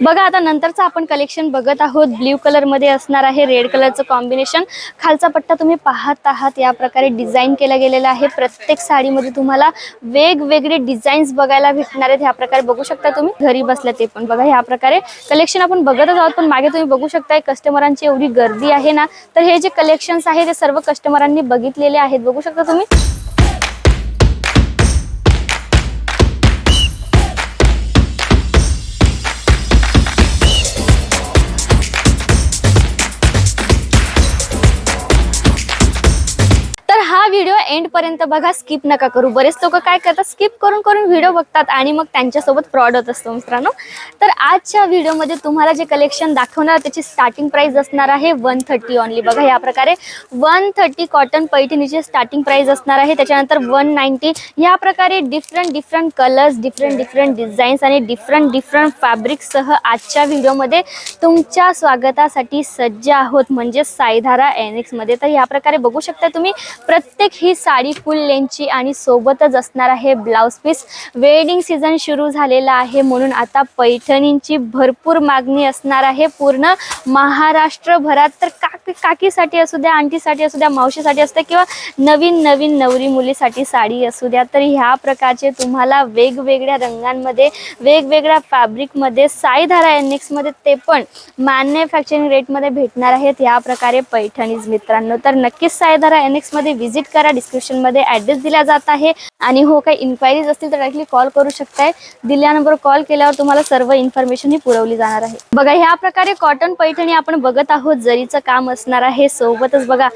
बघा आता नंतरचं आपण कलेक्शन बघत आहोत. ब्ल्यू कलरमध्ये असणार आहे रेड कलरचं कॉम्बिनेशन खालचा पट्टा तुम्ही पाहत आहात. या प्रकारे डिझाईन केला गेलेला आहे. प्रत्येक साडीमध्ये तुम्हाला वेगवेगळे डिझाईन्स बघायला भेटणार आहेत. ह्या प्रकारे बघू शकता तुम्ही. घरी बसल्या ते पण बघा. ह्या प्रकारे कलेक्शन आपण बघतच आहोत. पण मागे तुम्ही बघू शकताय कस्टमरांची एवढी गर्दी आहे ना. तर हे जे कलेक्शन्स आहे ते सर्व कस्टमरांनी बघितलेले आहेत. बघू शकता तुम्ही. शेवटपर्यंत पर्यंत बघा स्किप नका करू. बरेच लोक काय करतात स्किप करून करून व्हिडिओ बघतात आणि मग त्यांच्यासोबत फ्रॉड होत असतो मित्रांनो. तर आजच्या व्हिडिओमध्ये तुम्हाला जे कलेक्शन दाखवणार त्याची स्टार्टिंग प्राईस असणार आहे वन थर्टी ऑनली बघा या प्रकारे वन थर्टी कॉटन पैठणीची स्टार्टिंग प्राईस असणार आहे. त्याच्यानंतर वन नाईन्टी या प्रकारे different different colours different different designs आणि डिफरंट डिफरंट फॅब्रिकसह आजच्या व्हिडिओमध्ये तुमच्या स्वागतासाठी सज्ज आहोत. म्हणजे साईधारा एनिक्समध्ये तर या प्रकारे बघू शकता तुम्ही प्रत्येक ही साडी फुल लेंथची आणि सोबतच असणार आहे ब्लाऊज पीस वेडिंग सीझन सुरू झालेला आहे म्हणून आता पैठणींची भरपूर मागणी असणार आहे. पूर्ण महाराष्ट्रभरात तर का काकीसाठी असू द्या आंटीसाठी असू द्या मावशीसाठी असू द्या किंवा नवीन नवीन नवरी मुलीसाठी साडी असू द्या तर ह्या प्रकारचे तुम्हाला वेगवेगळ्या रंगांमध्ये वेगवेगळ्या फॅब्रिकमध्ये साईधारा एनिक्समध्ये ते पण मॅन्युफॅक्चरिंग रेटमध्ये भेटणार आहेत. ह्या प्रकारे पैठणीज मित्रांनो तर नक्कीच साईधारा एनिक्समध्ये व्हिजिट करा. डिस्क्रिप्शनमध्ये ॲड्रेस दिला जात आहे. आणि हो काही इन्क्वायरीज असतील तर डायरेक्टली कॉल करू शकताय. दिल्या नंबर कॉल केल्यावर तुम्हाला सर्व इन्फॉर्मेशन ही पुरवली जाणार आहे. बघा ह्या प्रकारे कॉटन पैठणी आपण बघत आहोत. जरीचं काम असणार आहे. सोबतच बघा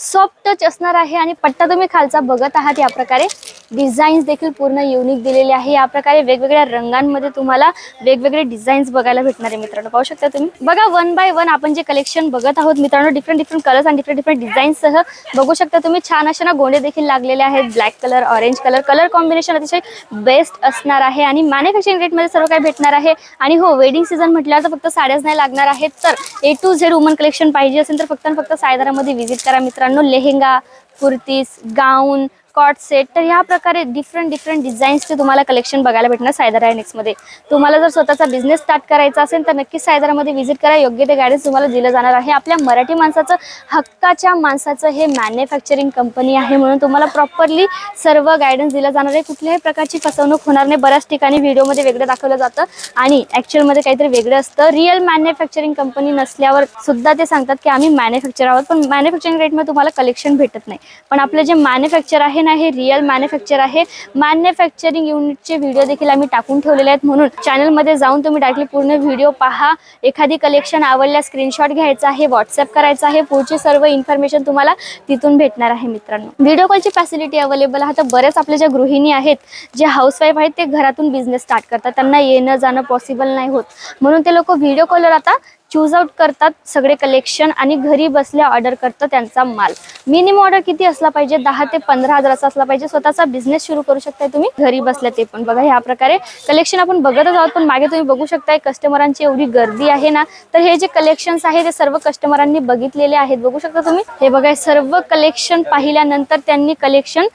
सॉफ्ट टच असणार आहे आणि पट्टा तुम्ही खालचा बघत आहात या प्रकारे डिझाईन्स देखील पूर्ण युनिक दिलेले आहे. या प्रकारे वेगवेगळ्या रंगांमध्ये तुम्हाला वेगवेगळे डिझाईन्स बघायला भेटणार आहे मित्रांनो. पाहू शकता तुम्ही. बघा वन बाय वन आपण जे कलेक्शन बघत आहोत मित्रांनो डिफरंट डिफरंट कलर्स आणि डिफरंट डिफरंट डिझाईन्ससह बघू शकता तुम्ही. छान अशा ना गोंडे देखील लागलेले आहेत. Black colour orange colour colour combination अतिशय बेस्ट असणार आहे आणि मॅन्युफॅक्चरिंग रेटमध्ये सर्व काही भेटणार आहे. आणि हो वेडिंग सीझन म्हटल्यावर तर फक्त साड्याच नाही लागणार आहेत. तर A to Z woman collection पाहिजे असेल तर फक्त फक्त सायदारामध्ये व्हिजिट करा मित्रांनो. Lehenga kurtis gown coat set तर ह्या प्रकारे डिफरंट डिफरंट डिझाईन्सचे तुम्हाला कलेक्शन बघायला भेटणार सायदारा मध्ये. तुम्हाला जर स्वतःचा बिझनेस स्टार्ट करायचा असेल तर नक्कीच सायदारामध्ये व्हिजिट करा. योग्य ते गायडन्स तुम्हाला दिलं जाणार आहे. आपल्या मराठी माणसाचं हक्काच्या माणसाचं हे मॅन्युफॅक्चरिंग कंपनी आहे म्हणून तुम्हाला प्रॉपरली सर्व गायडन्स दिलं जाणार आहे. कुठल्याही प्रकारची फसवणूक होणार नाही. बऱ्याच ठिकाणी व्हिडिओमध्ये वेगळं दाखवलं जातं. आणि ॲक्च्युअलमध्ये काहीतरी वेगळं असतं. रिअल मॅन्युफॅक्चरिंग कंपनी नसल्यावर सुद्धा ते सांगतात की आम्ही मॅन्युफॅक्चर आहोत. पण मॅन्युफॅक्चरिंग रेटमध्ये तुम्हाला कलेक्शन भेटत नाही. पण आपलं जे मॅन्युफॅक्चर आहे ना हे रिअल मॅन्युफॅक्चर आहे. मॅन्युफॅक्चरिंग युनिटचे व्हिडिओ देखील आम्ही टाकून ठेवलेले आहेत म्हणून. चॅनलमध्ये जाऊन तुम्ही डायरेक्टली पूर्ण व्हिडिओ पहा. एखादी कलेक्शन आवडल्यास स्क्रीनशॉट घ्यायचा आहे व्हॉट्सअप करायचा आहे. पुढची सर्व इन्फॉर्मेशन तुम्हाला तिथून भेटणार आहे मित्रांनो. व्हिडिओ कॉलची फॅसिलिटी अवेलेबल आहे. तर बरेच आपल्या ज्या गृहिणी आहेत जे हाऊसवाईफ आहेत ते घरातून बिझनेस स्टार्ट करतात. त्यांना येणं जाणं पॉसिबल नाही होत. म्हणून ते लोक व्हिडिओ कॉलवर आता चूज आउट करतात सगळे कलेक्शन आणि घरी बसल्या ऑर्डर करतात त्यांचा माल. मिनिमम ऑर्डर किती असला पाहिजे? दहा ते पंधरा हजाराचा असला पाहिजे. स्वतःचा बिझनेस सुरू करू शकताय तुम्ही घरी बसल्या ते पण. बघा ह्या प्रकारे कलेक्शन आपण बघतच आहोत पण मागे तुम्ही बघू शकताय कस्टमरांची एवढी गर्दी आहे ना तर हे जे कलेक्शन्स आहे ते सर्व कस्टमरांनी बघितलेले आहेत. बघू शकता तुम्ही? हे बघा सर्व कलेक्शन पाहिल्यानंतर त्यांनी कलेक्शन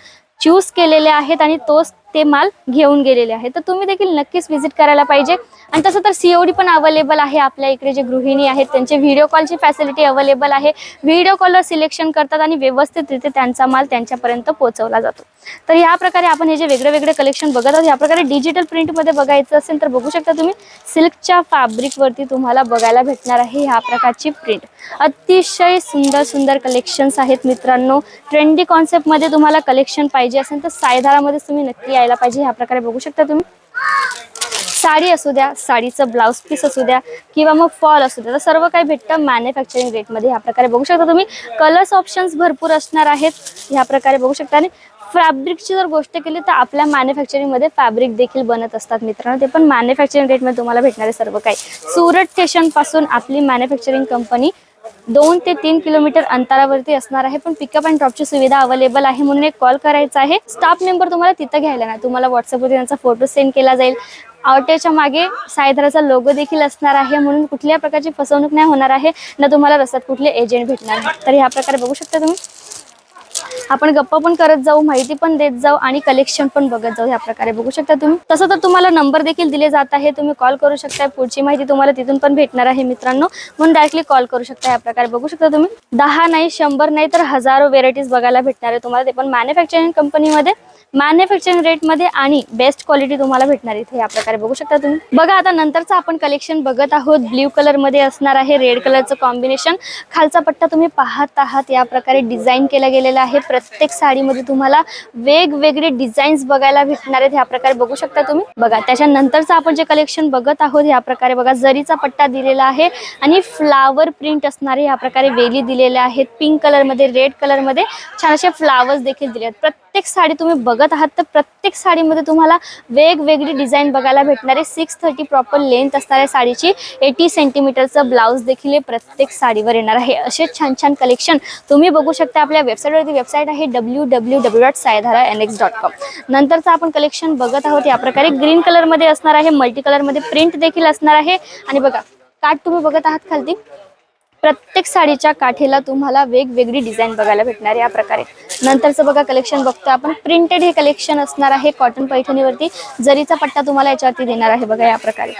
चूज केलेले आहेत आणि तोच ते माल घेऊन गेलेले आहे तर तुम्ही देखील नक्कीच व्हिजिट करायला पाहिजे. आणि तसं तर सीओडी पण अवेलेबल आहे आपल्या इकडे जे गृहिणी आहेत. त्यांचे व्हिडिओ कॉलची फॅसिलिटी अवेलेबल आहे. व्हिडिओ कॉलवर सिलेक्शन करतात आणि व्यवस्थितरित्या त्यांचा माल त्यांच्यापर्यंत पोहोचवला जातो. तर ह्या प्रकारे आपण हे जे वेगळे वेगळे कलेक्शन बघत आहोत या प्रकारे डिजिटल प्रिंटमध्ये बघायचं असेल तर बघू शकता तुम्ही सिल्कच्या फॅब्रिकवरती तुम्हाला बघायला भेटणार आहे ह्या प्रकारची प्रिंट अतिशय सुंदर सुंदर कलेक्शन्स आहेत मित्रांनो. ट्रेंडी कॉन्सेप्टमध्ये तुम्हाला कलेक्शन पाहिजे असेल तर सायधारामध्येच तुम्ही नक्की यायला पाहिजे ह्या प्रकारे बघू शकता तुम्ही. साडी असू द्या साडीचं ब्लाऊज पीस असू द्या किंवा मग फॉल असू द्या तर सर्व काही भेटतं मॅन्युफॅक्चरिंग रेटमध्ये ह्या प्रकारे बघू शकता तुम्ही. कलर्स ऑप्शन्स भरपूर असणार आहेत ह्या प्रकारे बघू शकता. आणि फॅब्रिकची जर गोष्ट केली तर आपल्या मॅन्युफॅक्चरिंगमध्ये फॅब्रिक देखील बनत असतात मित्रांनो. ते पण मॅन्युफॅक्चरिंग रेटमध्ये तुम्हाला भेटणारे सर्व काही. सुरत स्टेशनपासून आपली मॅन्युफॅक्चरिंग कंपनी दोन ते तीन किलोमीटर अंतरावरती असणार आहे पण पिकअप अँड ड्रॉपची सुविधा अवेलेबल आहे म्हणून एक कॉल करायचा आहे. स्टाफ मेंबर तुम्हाला तिथं घ्यायला नाही. तुम्हाला व्हॉट्सअपवरती त्यांचा फोटो सेंड केला जाईल. ऑटोच्या मागे सायधराचा लोगो देखील असणार आहे म्हणून कुठल्या प्रकारची फसवणूक नाही होणार आहे ना तुम्हाला रस्त्यात कुठले एजंट भेटणार. आहे तर ह्या प्रकारे बघू शकता तुम्ही. आपण गप्पा पण करत जाऊ माहिती पण देत जाऊ आणि कलेक्शन पण बघत जाऊ ह्या प्रकारे. बघू शकता तुम्ही? तसं तर तुम्हाला नंबर देखील दिले जात आहे. तुम्ही कॉल करू शकता पुढची माहिती तुम्हाला तिथून पण भेटणार आहे मित्रांनो. म्हणून डायरेक्टली कॉल करू शकता या प्रकारे. बघू शकता तुम्ही? दहा नाही शंभर नाही तर हजारो व्हेरायटीज बघायला भेटणार आहे तुम्हाला. ते पण मॅन्युफॅक्चरिंग कंपनीमध्ये मॅन्युफॅक्चरिंग रेटमध्ये आणि बेस्ट क्वालिटी तुम्हाला भेटणार इथे या प्रकारे. बघू शकता तुम्ही? बघा आता नंतरचं आपण कलेक्शन बघत आहोत. ब्ल्यू कलरमध्ये असणार आहे. रेड कलरचं कॉम्बिनेशन खालचा पट्टा तुम्ही पाहत आहात. या प्रकारे डिझाईन केला गेलेला आहे. प्रत्येक साडीमध्ये तुम्हाला वेगवेगळे डिझाईन्स बघायला भेटणार आहेत ह्या प्रकारे बघू शकता तुम्ही. बघा त्याच्यानंतरचं आपण जे कलेक्शन बघत आहोत ह्या प्रकारे बघा जरीचा पट्टा दिलेला आहे आणि फ्लावर प्रिंट असणारे ह्या प्रकारे वेली दिलेल्या आहेत पिंक कलरमध्ये रेड कलरमध्ये छान असे फ्लावर्स देखील दिले आहेत. प्रत्येक साडी तुम्ही बघत आहात तर प्रत्येक साडीमध्ये तुम्हाला वेगवेगळी डिझाईन बघायला भेटणार आहे. सिक्स थर्टी प्रॉपर लेंथ असणाऱ्या साडीची एटी सेंटीमीटरचं ब्लाऊज देखील हे प्रत्येक साडीवर येणार आहे. असे छान छान कलेक्शन तुम्ही बघू शकता. आपल्या वेबसाईटवरती वेबसाईट आहे W W W dot Saidhara N X dot com नंतरचं आपण कलेक्शन बघत आहोत. या प्रकारे ग्रीन कलरमध्ये असणार आहे मल्टी कलरमध्ये प्रिंट देखील असणार आहे. आणि बघा काठ तुम्ही बघत आहात खालती. प्रत्येक साडीच्या काठीला तुम्हाला वेगवेगळी डिझाईन बघायला भेटणार या प्रकारे. नंतरचं बघा कलेक्शन बघतो आपण. प्रिंटेड हे कलेक्शन असणार आहे कॉटन पैठणीवरती. जरीचा पट्टा तुम्हाला याच्यावरती देणार आहे बघा या प्रकारे.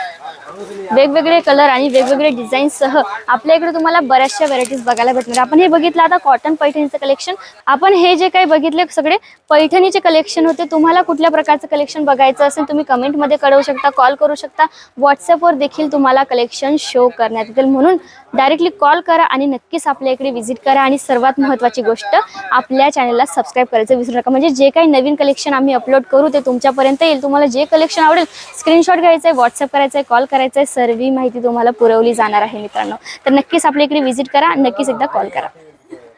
वेगवेगळे कलर आणि वेगवेगळे डिझाईन्ससह आपल्या इकडे तुम्हाला बऱ्याचशा व्हरायटीज बघायला भेटणार. आपण हे बघितलं आता कॉटन पैठणीचं कलेक्शन आपण हे जे काही बघितले सगळे पैठणीचे कलेक्शन होते. तुम्हाला कुठल्या प्रकारचं कलेक्शन बघायचं असेल तुम्ही कमेंटमध्ये कळवू शकता कॉल करू शकता. व्हॉट्सअपवर देखील तुम्हाला कलेक्शन शो करण्यात येतील. म्हणून डायरेक्टली कॉल करा आणि नक्कीच आपल्या इकडे व्हिजिट करा. आणि सर्वात महत्त्वाची गोष्ट आपल्या चॅनलला सबस्क्राईब करायचं विसरू नका. म्हणजे जे काही नवीन कलेक्शन आम्ही अपलोड करू ते तुमच्यापर्यंत येईल. तुम्हाला जे कलेक्शन आवडेल स्क्रीनशॉट घ्यायचं आहे व्हॉट्सअप करायचं आहे कॉल करायचं करायचं आहे सर्व माहिती तुम्हाला पुरवली जाणार आहे मित्रांनो. तर नक्कीच आपल्या इकडे व्हिजिट करा नक्कीच एकदा कॉल करा.